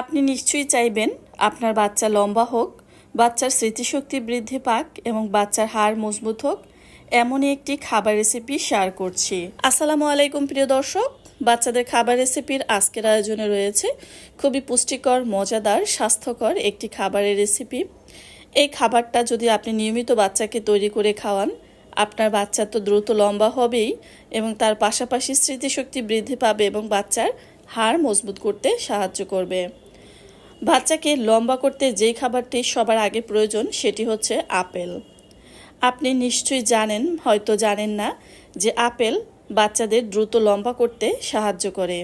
আপনি নিশ্চয়ই চাইবেন আপনার বাচ্চা লম্বা হোক, বাচ্চার স্মৃতিশক্তি বৃদ্ধি পাক এবং বাচ্চার হাড় মজবুত হোক, এমনই একটি খাবার রেসিপি শেয়ার করছি। আসসালামু আলাইকুম প্রিয় দর্শক, বাচ্চাদের খাবার রেসিপির আজকের আয়োজনে রয়েছে খুবই পুষ্টিকর, মজাদার, স্বাস্থ্যকর একটি খাবারের রেসিপি এই খাবারটা যদি আপনি নিয়মিত বাচ্চাকে তৈরি করে খাওয়ান, আপনার বাচ্চা তো দ্রুত লম্বা হবেই এবং তার পাশাপাশি স্মৃতিশক্তি বৃদ্ধি পাবে এবং বাচ্চার হাড় মজবুত করতে সাহায্য করবে। বাচ্চাকে লম্বা করতে যেই খাবারটি সবার আগে প্রয়োজন, সেটি হচ্ছে আপেল। আপনি নিশ্চয়ই জানেন, হয়তো জানেন না, যে আপেল বাচ্চাদের দ্রুত লম্বা করতে সাহায্য করে।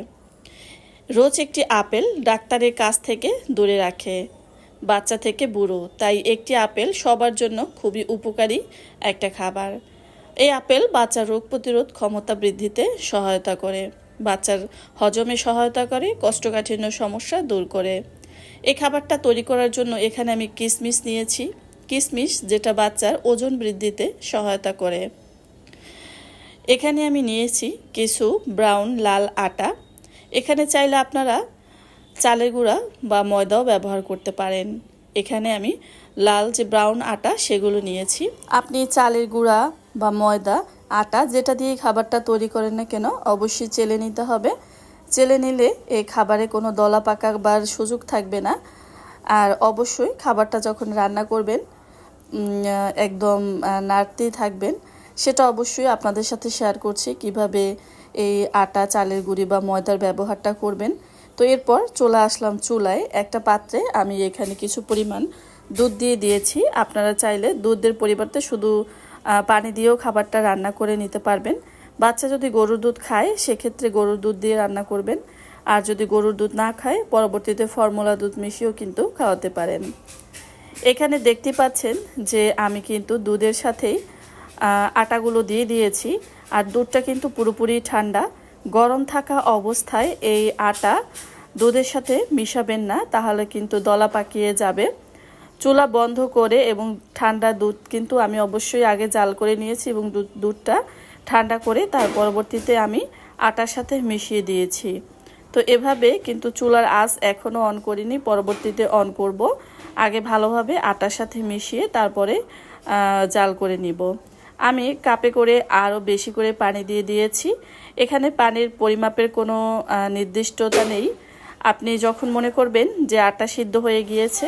রোজ একটি আপেল ডাক্তারের কাছ থেকে দূরে রাখে। বাচ্চা থেকে বুড়ো, তাই একটি আপেল সবার জন্য খুবই উপকারী একটা খাবার। এই আপেল বাচ্চার রোগ প্রতিরোধ ক্ষমতা বৃদ্ধিতে সহায়তা করে। বাচ্চার হজমে সহায়তা করে, কষ্টকাঠিন্য সমস্যা দূর করে। এই খাবারটা তৈরি করার জন্য এখানে আমি কিশমিশ নিয়েছি। কিশমিশ যেটা বাচ্চার ওজন বৃদ্ধিতে সহায়তা করে। এখানে আমি নিয়েছি কিছু ব্রাউন লাল আটা। এখানে চাইলে আপনারা চালের গুঁড়া বা ময়দাও ব্যবহার করতে পারেন। এখানে আমি লাল যে ব্রাউন আটা সেগুলো নিয়েছি। আপনি চালের গুঁড়া বা ময়দা আটা যেটা দিয়ে খাবারটা তৈরি করেন না কেন, অবশ্যই চেলে নিতে হবে। চেলে নিলে এই খাবারে কোনো দলা পাকাবার সুযোগ থাকবে না। আর অবশ্যই খাবারটা যখন রান্না করবেন একদম নাড়তেই থাকবেন। সেটা অবশ্যই আপনাদের সাথে শেয়ার করছি কীভাবে এই আটা, চালের গুঁড়ি বা ময়দার ব্যবহারটা করবেন। তো এরপর চলে আসলাম চুলায়। একটা পাত্রে আমি এখানে কিছু পরিমাণ দুধ দিয়ে দিয়েছি। আপনারা চাইলে দুধের পরিবর্তে শুধু পানি দিয়েও খাবারটা রান্না করে নিতে পারবেন। বাচ্চা যদি গরুর দুধ খায়, সেক্ষেত্রে গরুর দুধ দিয়ে রান্না করবেন। আর যদি গরুর দুধ না খায়, পরবর্তীতে ফর্মুলা দুধ মিশিয়েও কিন্তু খাওয়াতে পারেন। এখানে দেখতে পাচ্ছেন যে আমি কিন্তু দুধের সাথেই আটাগুলো দিয়ে দিয়েছি। আর দুধটা কিন্তু পুরোপুরি ঠান্ডা। গরম থাকা অবস্থায় এই আটা দুধের সাথে মিশাবেন না, তাহলে কিন্তু দলা পাকিয়ে যাবে। চুলা বন্ধ করে এবং ঠান্ডা দুধ কিন্তু আমি অবশ্যই আগে জাল করে নিয়েছি এবং দুধটা ঠান্ডা করে তার পরবর্তীতে আমি আটার সাথে মিশিয়ে দিয়েছি। তো এভাবে কিন্তু চুলার আঁচ এখনও অন করিনি, পরবর্তীতে অন করব। আগে ভালোভাবে আটার সাথে মিশিয়ে তারপরে জাল করে নিব। আমি কাপে করে আরও বেশি করে পানি দিয়ে দিয়েছি। এখানে পানির পরিমাপের কোনো নির্দিষ্টতা নেই। আপনি যখন মনে করবেন যে আটা সিদ্ধ হয়ে গিয়েছে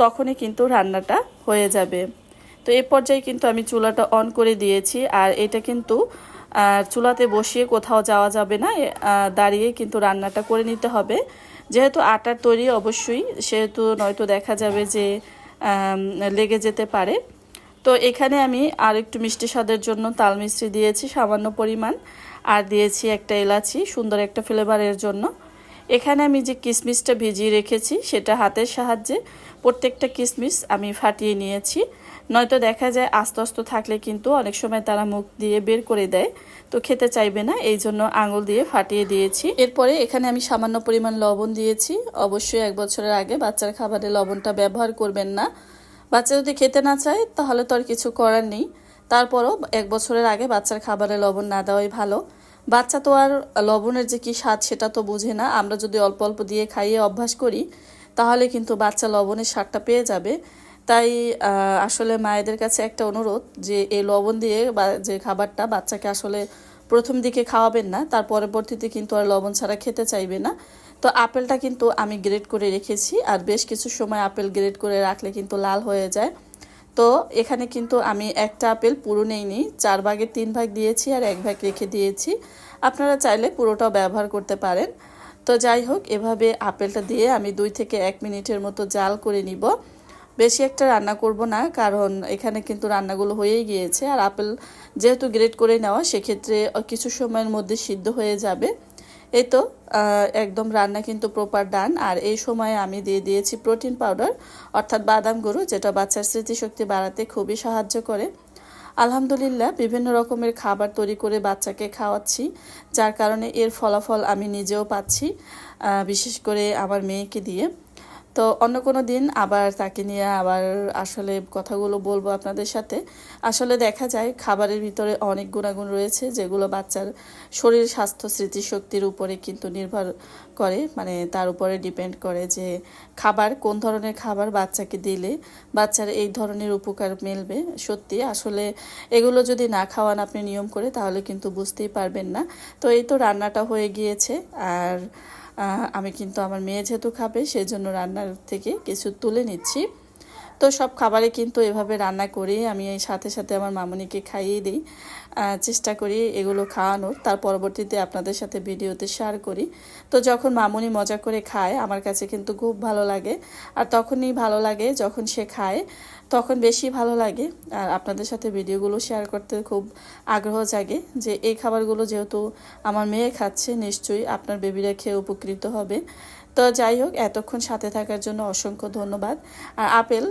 তখনই কিন্তু রান্নাটা হয়ে যাবে। তো এ পর্যায়ে কিন্তু আমি চুলাটা অন করে দিয়েছি আর এটা কিন্তু চুলাতে বসিয়ে কোথাও যাওয়া যাবে না। দাঁড়িয়ে কিন্তু রান্নাটা করে নিতে হবে। যেহেতু আটার তৈরি অবশ্যই, সেহেতু নয়তো দেখা যাবে যে লেগে যেতে পারে। তো এখানে আমি আর একটু মিষ্টি স্বাদের জন্য তাল মিষ্টি দিয়েছি, সামান্য পরিমাণ। আর দিয়েছি একটা এলাচি, সুন্দর একটা ফ্লেভারের জন্য। এখানে আমি যে কিশমিশটা ভিজিয়ে রেখেছি, সেটা হাতের সাহায্যে প্রত্যেকটা কিশমিশ আমি ফাটিয়ে নিয়েছি। নয়তো দেখা যায় আস্তে আস্তে থাকলে কিন্তু অনেক সময় তারা মুখ দিয়ে বের করে দেয়, তো খেতে চাইবে না, এই জন্য আঙুল দিয়ে ফাটিয়ে দিয়েছি। এরপরে এখানে আমি সামান্য পরিমাণ লবণ দিয়েছি। অবশ্যই এক বছরের আগে বাচ্চার খাবারে লবণটা ব্যবহার করবেন না। বাচ্চা যদি খেতে না চায়, তাহলে তো আর কিছু করার নেই। তারপরও এক বছরের আগে বাচ্চার খাবারে লবণ না দেওয়াই ভালো। বাচ্চা তো আর লবণের যে কি স্বাদ সেটা তো বুঝে না। আমরা যদি অল্প অল্প দিয়ে খাইয়ে অভ্যাস করি, তাহলে কিন্তু বাচ্চা লবণের স্বাদটা পেয়ে যাবে। তাই আসলে মায়েদের কাছে একটা অনুরোধ যে, এই লবণ দিয়ে বা, যে খাবারটা বাচ্চাকে আসলে প্রথম দিকে খাওয়াবেন না, তার পরবর্তীতে কিন্তু আর লবণ ছাড়া খেতে চাইবে না। তো আপেলটা কিন্তু আমি গ্রেড করে রেখেছি, আর বেশ কিছু সময় আপেল গ্রেড করে রাখলে কিন্তু লাল হয়ে যায়। তো এখানে কিন্তু আমি একটা আপেল পুরো নেইনি, চার ভাগের তিন ভাগ দিয়েছি আর এক ভাগ রেখে দিয়েছি। আপনারা চাইলে পুরোটাও ব্যবহার করতে পারেন। তো যাই হোক, এভাবে আপেলটা দিয়ে আমি দুই থেকে এক মিনিটের মতো জাল করে নিব। বেশি একটা রান্না করব না, কারণ এখানে কিন্তু রান্নাগুলো হয়েই গিয়েছে। আর আপেল যেহেতু গ্রেড করে নেওয়া, সেক্ষেত্রে কিছু সময়ের মধ্যে সিদ্ধ হয়ে যাবে। এই তো একদম রান্না কিন্তু প্রপার ডান আর এই সময়ে আমি দিয়ে দিয়েছি প্রোটিন পাউডার অর্থাৎ বাদাম গরু যেটা বাচ্চার স্মৃতিশক্তি বাড়াতে খুবই সাহায্য করে। আলহামদুলিল্লাহ, বিভিন্ন রকমের খাবার তৈরি করে বাচ্চাকে খাওয়াচ্ছি, যার কারণে এর ফলাফল আমি নিজেও পাচ্ছি বিশেষ করে আমার মেয়েকে দিয়ে। তো অন্য কোনো দিন আবার তাকে নিয়ে আবার আসলে কথাগুলো বলব আপনাদের সাথে। আসলে দেখা যায় খাবারের ভিতরে অনেক গুণাগুণ রয়েছে, যেগুলো বাচ্চার শরীর স্বাস্থ্য, স্মৃতিশক্তির উপরে কিন্তু নির্ভর করে মানে তার উপরে ডিপেন্ড করে যে খাবার, কোন ধরনের খাবার বাচ্চাকে দিলে বাচ্চার এই ধরনের উপকার মিলবে। সত্যি, আসলে এগুলো যদি না খাওয়ান আপনি নিয়ম করে, তাহলে কিন্তু বুঝতেই পারবেন না। তো এই তো রান্নাটা হয়ে গিয়েছে। আর আমি কিন্তু আমার মেয়ে যেহেতু খাবে সেই জন্য রান্নার থেকে কিছু তুলে নিচ্ছি। তো সব খাবারে কিন্তু এভাবে রান্না করি। আমি এই সাথে সাথে আমার মামুনিকে খাইয়ে দিই। চেষ্টা করি এগুলো খাওয়ানোর। তার পরবর্তীতে আপনাদের সাথে ভিডিওতে শেয়ার করি। তো যখন মামুনি মজা করে খায়, আমার কাছে কিন্তু খুব ভালো লাগে। আর তখনই ভালো লাগে যখন সে খায়, তখন বেশি ভালো লাগে। আর আপনাদের সাথে ভিডিওগুলো শেয়ার করতে খুব আগ্রহ জাগে যে এই খাবারগুলো যেহেতু আমার মেয়ে খাচ্ছে, নিশ্চয়ই আপনার বেবিরা খেয়ে উপকৃত হবে। তো যাই হোক, এতক্ষণ সাথে থাকার জন্য অসংখ্য ধন্যবাদ। আর আপেল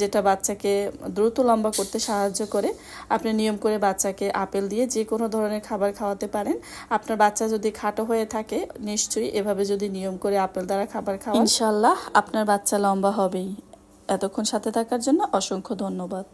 যেটা বাচ্চাকে দ্রুত লম্বা করতে সাহায্য করে, আপনি নিয়ম করে বাচ্চাকে আপেল দিয়ে যে কোনো ধরনের খাবার খাওয়াতে পারেন। আপনার বাচ্চা যদি খাটো হয়ে থাকে, নিশ্চয়ই এভাবে যদি নিয়ম করে আপেল দ্বারা খাবার খাওয়ান, ইনশাল্লাহ আপনার বাচ্চা লম্বা হবেই। এতক্ষণ সাথে থাকার জন্য অসংখ্য ধন্যবাদ।